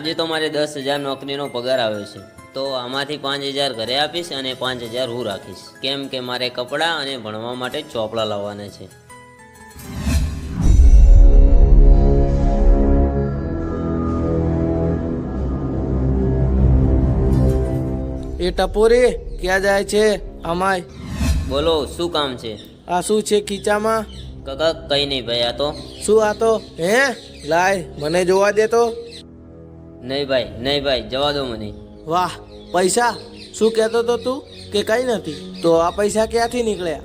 આજે તો મારે દસ હજાર નોકરીનો પગાર આવ્યો છે. તો આમાંથી પાંચ હજાર ઘરે આપીશ અને પાંચ હજાર હું રાખીશ. કેમ કે મારે કપડાં અને ભણવા માટે ચોપડા લાવવાના છે. એ ટપોરી ક્યાં જાય છે અમાય? બોલો શું કામ છે? આ શું છે ખીચામાં? કાકા કઈ નહીં ભાઈ આ તો. શું આ તો? હે? લાય મને જોવા દે તો. નહીં ભાઈ નહીં ભાઈ જવા દો મને. વાહ પૈસા? શું કહેતો તો તું? કે કઈ નથી. તો આ પૈસા ક્યાંથી નીકળ્યા?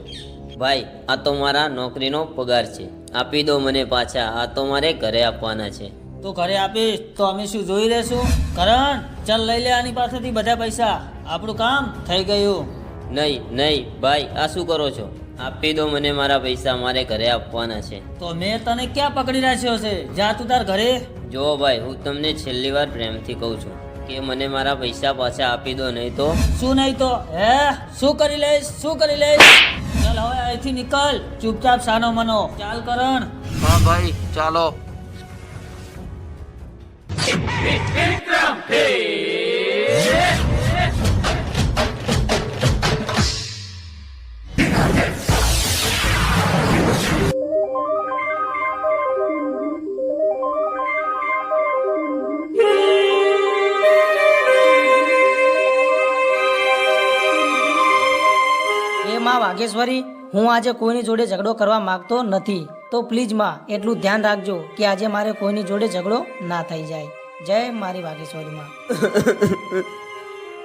ભાઈ આ તો મારા નોકરીનો પગાર છે. આપી દો મને પાછા. આ તો મારે ઘરે આપવાના છે. તો ઘરે આપીશ તો અમે શું જોઈ લેશું? કરણ ચાલ લઈ લે આની પાસેથી બધા પૈસા. આપણું કામ થઈ ગયું. નહીં નહીં ભાઈ આ શું કરો છો? આપી દો મને મારા પૈસા મારે ઘરે આપવાના છે. તો મેં તને ક્યાં પકડી રાખ્યો છે? જા તું તાર ઘરે. જો ભાઈ હું તમને છેલ્લી વાર પ્રેમથી કહું છું કે મને મારા પૈસા પાછા આપી દો નહીં તો? શું નહીં તો? હે? શું કરી લઈશ? શું કરી લઈશ? ચાલ હવે અહીંથી નીકળ. ચૂપચાપ સાનો મનો. ચાલ કરણ. હા ભાઈ ચાલો. એ વાઘેશ્વરી, હું આજે કોઈની જોડે ઝઘડો કરવા માંગતો નથી. તો પ્લીઝમાં, એટલું ધ્યાન રાખજો કે આજે મારે કોઈની જોડે ઝઘડો ના થઈ જાય. જય મારી વાઘેશ્વરી માં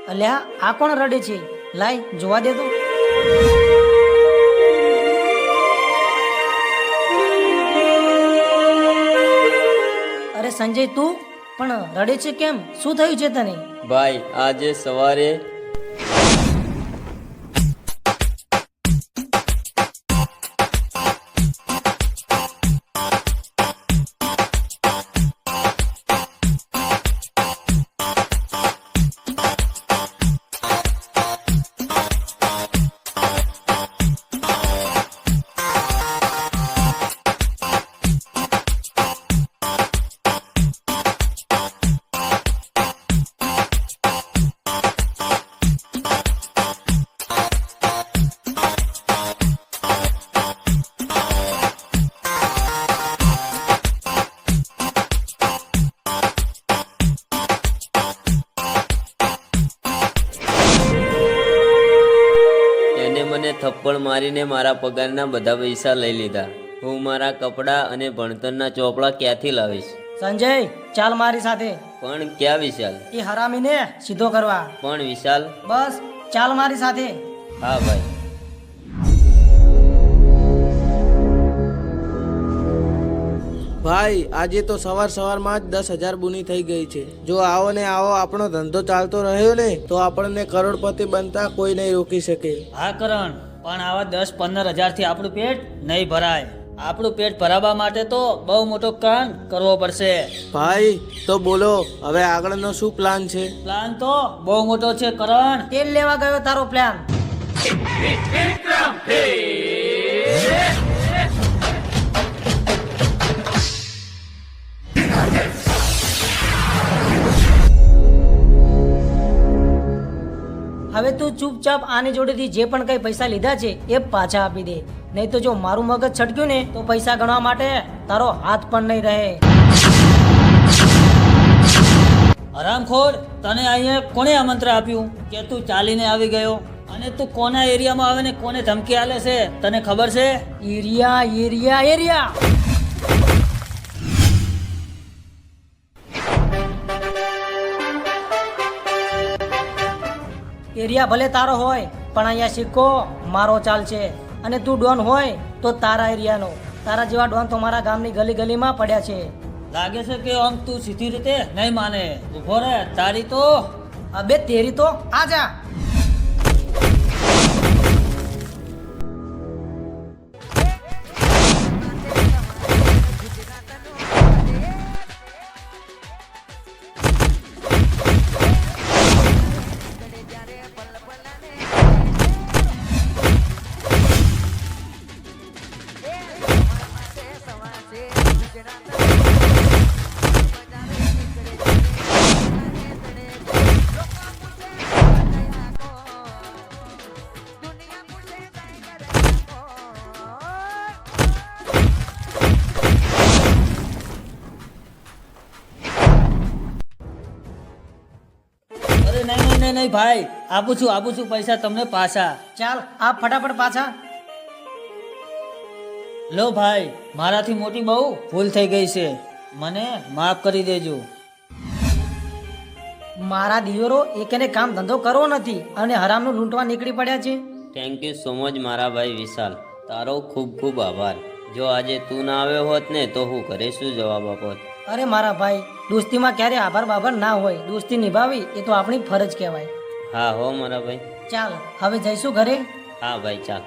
અલ્યા, આ કોણ રડે છે? લાય, જોવા દે તો. અરે સંજય, તું પણ રડે છે કેમ? શું થયું છે તને? ભાઈ, આજે સવારે થપ્પડ મારીને મારા પગારના બધા પૈસા લઈ લીધા. હું મારા કપડાં અને ભણતરના ચોપડા ક્યાંથી લાવીશ? સંજય ચાલ મારી સાથે. પણ ક્યાં વિશાલ? એ હરામીને સીધો કરવા. પણ વિશાલ? બસ ચાલ મારી સાથે. હા ભાઈ. ભાઈ આજે તો સવાર સવારમાં જ દસ હજાર બુની થઈ ગઈ છે. જો આવો ને આવો આપણો ધંધો ચાલતો રહ્યો ને તો આપણને કરોડપતિ બનતા કોઈ નહીં રોકી શકે. હા કરણ. પણ આવા દસ પંદર હજારથી આપણું પેટ નહીં ભરાય. આપણું પેટ ભરાવવા માટે તો બહુ મોટો કામ કરવો પડશે. ભાઈ તો બોલો હવે આગળનો શું પ્લાન છે? પ્લાન તો બહુ મોટો છે કરણ. તેલ લેવા ગયો તારો પ્લાન તું ચૂપચાપ આની જોડેથી જે પણ કઈ પૈસા લીધા છે એ પાછા આપી દે. નહીં તો જો મારું મગજ છટક્યું ને તો પૈસા ગણવા માટે તારો હાથ પણ નહીં રહે. હરામખોર તને અહીંયા કોણે આમંત્રણ આપ્યું કે તું ચાલીને આવી ગયો? અને તું કોના એરિયામાં આવે ને કોને ધમકી આલે છે? તને ખબર છે? Area area area. એરિયા ભલે તારો હોય પણ અહીંયા સિક્કો મારો ચાલશે અને તું ડોન હોય તો તારા એરિયાનો. તારા જેવા ડોન તો મારા ગામની ગલી ગલીમાં પડ્યા છે. લાગે છે કે આમ તું સીધી રીતે નહીં માને. ઊભો રે તારી તો? અબે તેરી તો? આજા નહીં નહીં નહીં ભાઈ. આપું છું આપું છું પૈસા તમને પાછા. ચાલ આપ ફટાફટ પાછા. લો ભાઈ મારાથી મોટી બહુ ભૂલ થઈ ગઈ છે. મને માફ કરી દેજો. મારા દિયોરો એકને કામ ધંધો કરવો નથી અને હરામનું લૂંટવા નીકળી પડ્યા છે. થેન્ક યુ સો મચ મારા ભાઈ વિશાલ. તારો ખૂબ ખૂબ આભાર. જો આજે તું ના આવ્યો હોત ને તો હું ઘરે શું જવાબ આપોત? અરે મારા ભાઈ દોસ્તીમાં ક્યારે આભાર બાભાર ના હોય દોસ્તી નિભાવી એ તો આપણી ફરજ કહેવાય. હા હો મારા ભાઈ. ચાલ હવે જઈશું ઘરે? હા ભાઈ ચાલ.